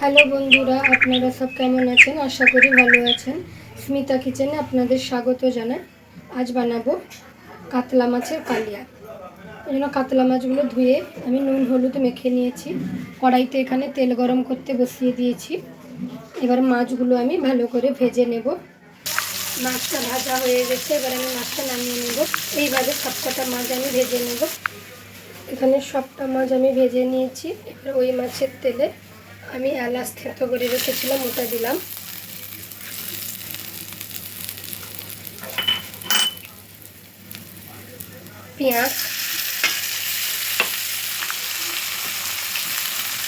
Hello বন্ধুরা, আপনারা সব কেমন আছেন? আশা করি ভালো আছেন। স্মিতা কিচেনে আপনাদের স্বাগত জানাই। আজ বানাবো কাতলা মাছের কালিয়া। এই জন্য কাতলা মাছগুলো ধুয়ে আমি নুন, হলুদ মেখে নিয়েছি। কড়াইতে এখানে তেল গরম করতে বসিয়ে দিয়েছি। এবার মাছগুলো আমি ভালো করে ভেজে নেব। মাছটা ভাজা হয়ে গেছে, এবার আমি মাছটা নামিয়ে নেব। এইভাবে সবকটা মাছ আমি ভেজে নেব। এখানে সবটা মাছ আমি ভেজে নিয়েছি। এবার ওই মাছের তেলে আমি এলাচ থেতো করে রেখেছিলাম, ওটা দিলাম। পেঁয়াজ।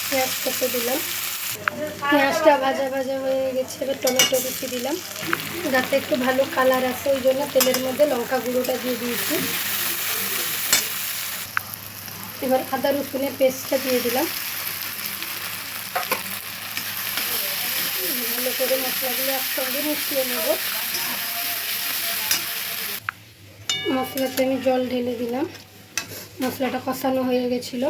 পেঁয়াজ থেতো দিলাম। পেঁয়াজটা ভাজা ভাজা হয়ে গেছে, এবার টমেটো কুচি দিলাম। যাতে একটু ভালো কালার আসে, ওই জন্য তেলের মধ্যে লঙ্কা গুঁড়োটা দিয়ে দিয়েছি। এবার আদা রসুনের পেস্টটা দিয়ে দিলাম ভালো করে মশলাগুলো একসঙ্গে মিশিয়ে নেব। মশলাতে আমি জল ঢেলে দিলাম। মশলাটা কষানো হয়ে গেছিল।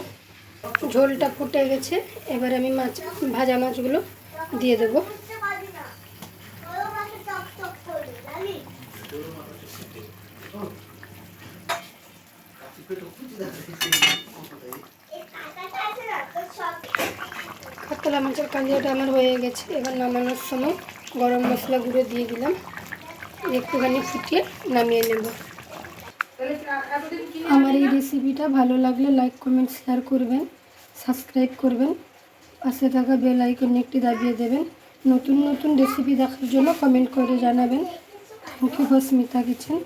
ঝোলটা ফুটে গেছে। এবার আমি মাছ, ভাজা মাছগুলো দিয়ে দেব। কাতলা মাছের কালিয়াটা আমার হয়ে গেছে। এবার নামানোর সময় গরম মশলা গুঁড়ো দিয়ে দিলাম। একটুখানি ফুটিয়ে নামিয়ে নেব। আমার এই রেসিপিটা ভালো লাগলে লাইক কমেন্ট শেয়ার করবেন সাবস্ক্রাইব করবেন। পাশে থাকা বেল আইকন একটি দাবিয়ে দেবেন। নতুন নতুন রেসিপি দেখার জন্য কমেন্ট করে জানাবেন। Thank you for Smita kitchen